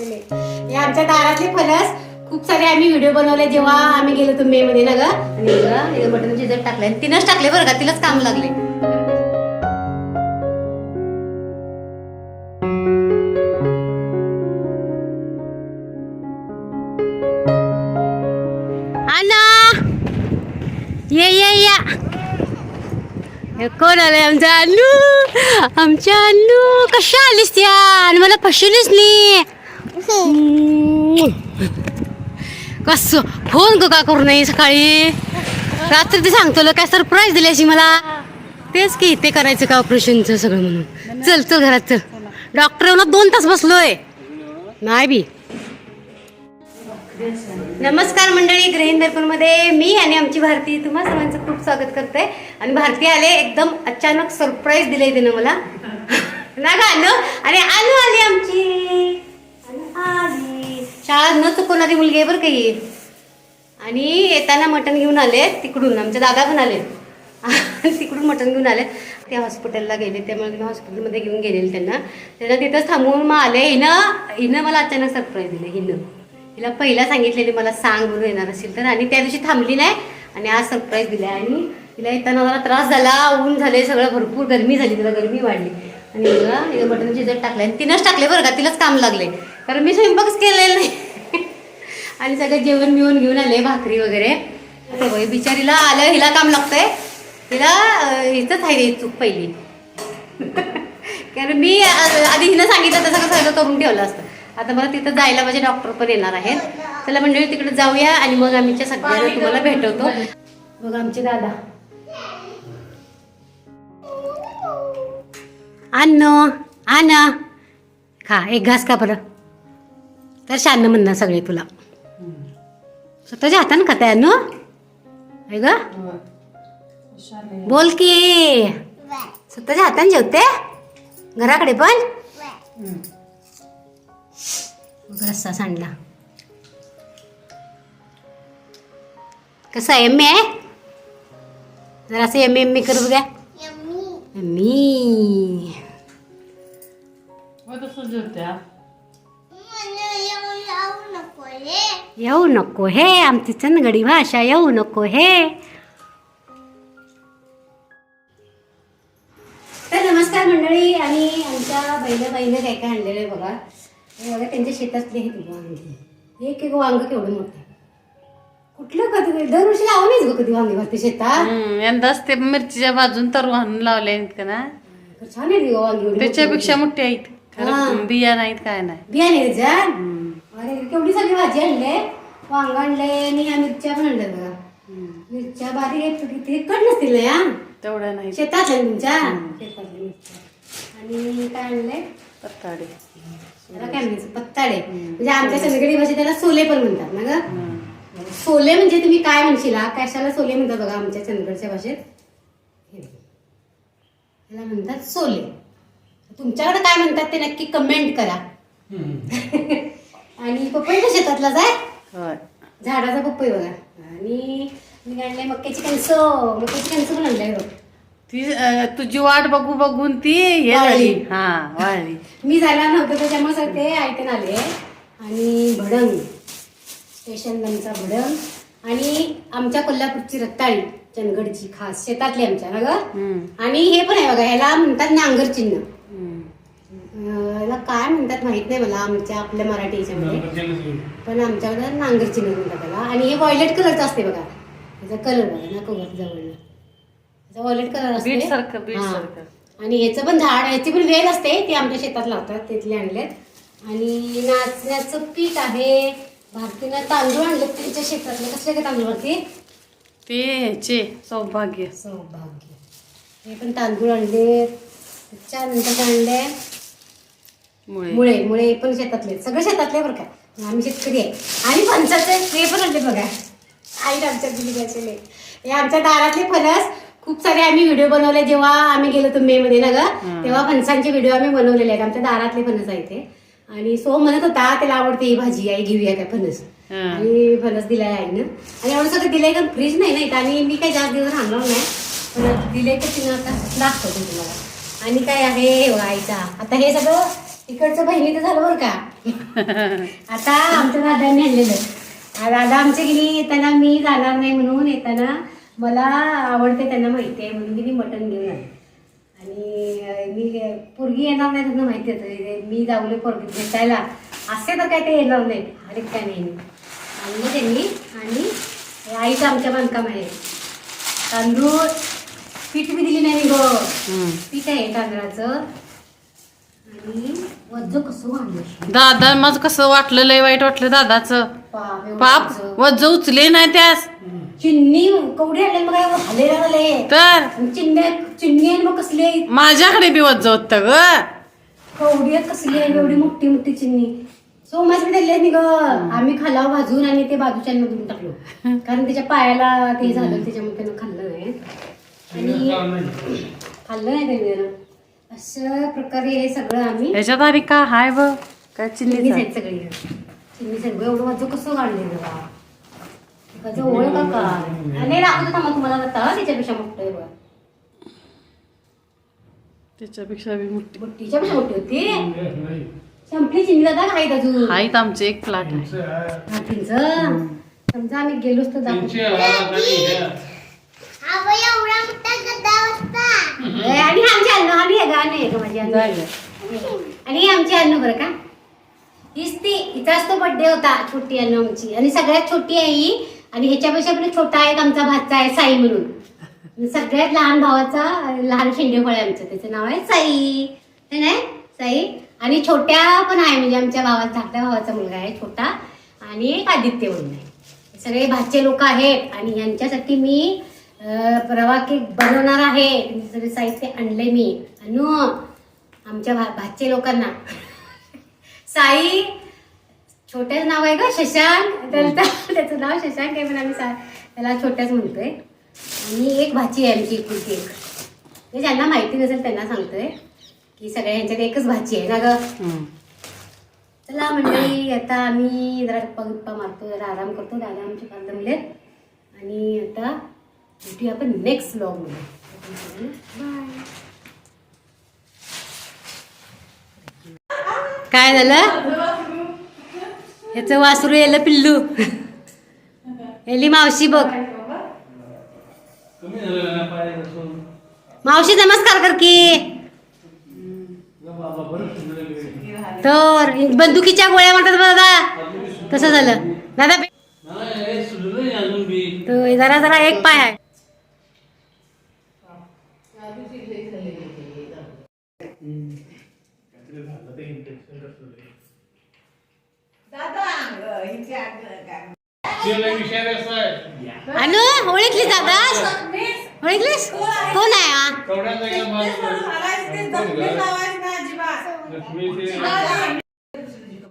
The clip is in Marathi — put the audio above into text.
हे आमच्या दारातले फणस. खूप सारे आम्ही व्हिडिओ बनवले जेव्हा आम्ही गेलो तुम्ही मे मध्ये ना ग. आणि बटन शिजत टाकले तिनंच टाकले बरं का तिलाच काम लागले. ये ये या. कोण आलंय आमचा अन्नू आमच्या अन्नू कशा आलीस त्या आणि मला फसवलीस नाही कस? फोन का करू नाही सकाळी? रात्री ते सांगतो काय सरप्राईज दिली अशी मला. तेच की ते करायचं का ऑपरेशनचं सगळं म्हणून. चल चल घरात चल. डॉक्टर दोन तास बसलोय. नाही बी. नमस्कार मंडळी ग्रहीण दर्पणमध्ये मी आणि आमची भारती तुम्हा सर्वांचं खूप स्वागत करते आणि भारती आले एकदम अचानक सरप्राईज दिले तिनं मला. ना ग आणि आलो आली आमची. आली शाळा न चुकवणारी मुलगी आहे बरं काही आणि येताना मटण घेऊन आले तिकडून. आमच्या दादा पण आले. तिकडून मटण घेऊन आले. ते हॉस्पिटलला गेले. त्यामुळे मी हॉस्पिटलमध्ये घेऊन गेलेले त्यांना. त्यांना तिथंच थांबवून मग आले. हिनं हिनं मला अचानक सरप्राईज दिलं. हिनं. हिला पहिला सांगितलेले मला सांग म्हणून येणार असेल तर. आणि त्या दिवशी थांबली नाही. आणि आज सरप्राईज दिला आणि तिला येताना मला त्रास झाला. ऊन झाले सगळं भरपूर. गरमी झाली. तिला गरमी वाढली. आणि बघा हिला शिजत टाकले. आणि तिनंच टाकले बरं का. तिलाच काम लागले. कारण मी स्वयंपाकच केलेलं नाही. आणि सगळं जेवण मिळून घेऊन आले भाकरी वगैरे. बघ, बिचारीला आलं हिला काम लागतंय. तिला हिचंच आहे चूक पहिली. कारण मी आधी हिनं सांगितलं तसं सगळं सगळं करून ठेवलं असतं. आता मला तिथं जायला माझे डॉक्टर पण येणार आहेत. चला मंडळी तिकडे जाऊया आणि मग आम्हीच्या सगळ्यांना तुम्हाला भेटवतो. मग आमचे दादा. आण आण खा एक घास का बरं. तर शान म्हणणार सगळे तुला. स्वतःच्या हातानं अन्न आहे ग? बोल की. स्वतःच्या हाताने जेवते? घराकडे पण? रस्सा सांडला. कसं आहे एम आहे? जरा असं एम एम कर बघा. मी येऊ नको हे आमची चंदगडी भाषा येऊ नको हे तर नमस्कार मंडळी आणि आमच्या बहिणी बहिणी काय काय आणलेलं आहे बघा. हे बघा त्यांच्या शेतातले हे वांगे एक एक वांग केवढं मोठं कुठलं कधी दरवर्षी लावूनच ग कधी वांगे भरते शेतात. यंदाच ते मिरचीच्या बाजून तर वाहून लावले आहेत का ना? छान आहे ती वांगी एवढी त्याच्यापेक्षा मोठी. आहेत. खरं बिया नाहीत काय नाही. बियाणे त्याच्या हम्म. अरे केवढी सगळी भाजी आणले वांग आणले आणि ह्या मिरच्या पण आणल्या बघा. मिरच्या बारीक आहेत किती कट नसतील या? तेवढ्या नाही. शेतात आहे तुमच्या? शेतातल्या मिरच्या. आणि काय आणलंय? पत्ताडे. त्याला काय म्हणायचं पत्ताडे म्हणजे आमच्या सगळीकडे भाषेत त्याला सोले पण म्हणतात ना ग? सोले म्हणजे तुम्ही काय म्हणशील? कशाला सोले म्हणतात बघा आमच्या चंदगडच्या भाषेत? हे. त्याला म्हणतात सोले. तुमच्याकडे काय म्हणतात ते नक्की कमेंट करा. आणि पपई पण शेतातलाच आहे होय. झाडाचा पपई बघा. आणि मी आणलंय मक्याची कणसं. मक्याची कणसं पण आणलंय बघ. ती अं, तुझी वाट बघू बघून ती हे वाळली. झाली हा वाळली. मी जायला नव्हतं त्याच्यामुळे सर ते ऐकून आले. आणि भडंग. स्टेशन नंचा भडंग. आणि आमच्या कोल्हापूरची रत्ताळी चंदगडची खास शेतातली आमच्या ना ग? हम्म. आणि हे पण आहे बघा ह्याला म्हणतात नांगर चिन्ह. हम्म. याला काय म्हणतात माहीत नाही मला आमच्या आपल्या मराठी याच्यामध्ये. पण आमच्याकडे नांगर चिन्ह म्हणतात त्याला. आणि हे व्हायलेट कलरचं असते बघा. त्याचा कलर बघा ना कवर जवळ त्याचा व्हायलेट कलर असते. सारखं हा. आणि ह्याचं पण झाड ह्याची पण वेल असते. ती आमच्या शेतात लावतात तिथले आणलेत. आणि नाचण्याचं पीठ आहे. भारतीनं तांदूळ आणलेत त्यांच्या शेतातले. कसले काय तांदूळ वरती ते ह्याचे सौभाग्य. सौभाग्य. हे पण तांदूळ आणलेत. त्याच्यानंतर आणले मुळे. मुळे पण शेतातले सगळे शेतातले बरं का. आम्ही शेतकरी आहे. आणि फणसाचे ते पण आणले बघा. आई आमच्या दिली हे. आमच्या दारातले फणस. खूप सारे आम्ही व्हिडिओ बनवले जेव्हा आम्ही गेलो होतो मे मध्ये ना ग तेव्हा फणसांचे व्हिडिओ आम्ही बनवलेले आहेत. आमच्या दारातले फणस आहे ते. आणि सो म्हणत होता त्याला आवडते ही भाजी आई घेऊया काय फणस? हा. आणि फणस दिलाय आईनं. आणि एवढं सगळं दिलंय का फ्रीज नाही ना इथं. आणि मी काही जास्त दिवस आणणार नाही. पण दिलंय का तिनं आता दाखवतो तुम्हाला. आणि काय आहे हे आईचा. आता हे सगळं इकडचं बहिणीचं झालं बरं का. आता आमच्या दादांनी आणलेलं. दादा आमच्या गेली येताना मी जाणार नाही म्हणून येताना मला आवडते त्यांना माहिती आहे म्हणून मी मटण घेऊन आले. आणि मी पोरगी येणार नाही त्यांना माहिती होतं मी जाऊले पोरगी भेटायला. असे तर काय ते येणार नाही एक काय नाही. आणलं त्यांनी आणि आईचं आमच्या बांधकाम आहे. तांदूळ पीठ बी दिली नाही गो. पीठ आहे तांदळाचं आणि वज्ज कसं वाढलं दादा मग कसं वाटलं लय वाईट वाटलं दादाचं. पाप एवढं पाप वज्ज. वज उचले नाही त्यास. चिन्नी कवडी आणले मग हले लागले. तर? चिन्ने चिन्नी आहे मग कसली? आहे माझ्याकडे बी वज होत ग. कवडी कसली आहे एवढी मोठी मोठी चिन्नी. सोमाच बी दिले नि ग आम्ही खालाव भाजून आणि ते बाजूच्यांना देऊन टाकलो. कारण त्याच्या पायाला ते झालं त्याच्यामुळे त्यानं खाल्लं नाही. आणि खाल्लं नाही त्याने. अशा प्रकारे हे सगळं आम्ही ह्याच्यात का हाय ब? काय चिन्नी चिन्नी आहेत. सगळी. चिन्नी सगळं. एवढं माझं कसं काढले बघा एकाचं ओळख का नाही दाखवतो तुम्हाला आता त्याच्यापेक्षा मोठं आहे बघा. त्याच्यापेक्षा बी मोठी. बुट्टीच्या पेक्षा मोठी होती. संपली चिन्नी दादा आहेत अजून. आमचे एक प्लाट आहे. रात्रीचं समजा आम्ही गेलोच तर दाखवतो. ए, आणि आमची अन्न आणि हे गाणं आहे का माझी अन्न? आणि आमची अन्न बरं का? हीच ती हिचाच तो बर्थडे होता छोटी अन्न आमची. आणि सगळ्यात छोटी आहे ही आणि ह्याच्यापेक्षा पण छोटा एक आमचा भाचा आहे साई म्हणून. सगळ्यात लहान भावाचा लहान शेंडेफळ आहे आमचं. त्याचं नाव आहे साई. है नाही साई. आणि छोट्या पण आहे म्हणजे आमच्या भावाचा धाकट्या भावाचा मुलगा आहे छोटा. आणि एक आदित्य म्हणून आहे. सगळे भाचे लोक आहेत आणि यांच्यासाठी मी रवा केक बनवणार आहे. सगळे साहित्य आणले मी. अनु आमच्या भा भाचे लोकांना. साई छोट्याच नाव आहे का शशांक. तर त्या- त्याचं नाव शशांक आहे पण आम्ही सा त्याला छोट्याच म्हणतोय. आणि एक भाची आहे आमची एकुलती एक म्हणजे ज्यांना माहिती नसेल त्यांना सांगतोय की सगळ्या ह्यांच्यात एकच भाची आहे ना ग. चला मंडळी आता आम्ही जरा गप्पा गप्पा मारतो जरा आराम करतो. दादा आमचे फार आणि आता भेटूया आपण नेक्स्ट ब्लॉगमध्ये काय झालं? ह्याचं वासरू यायला पिल्लू. एली मावशी बघ. मावशी नमस्कार कर की. तर बंदुकीच्या गोळ्या म्हणतात बघ दादा तसं झालं. दादा तो जरा जरा एक पाय आहे. अनु ओळखली दादा ओळखलीस? कोण आहे हा?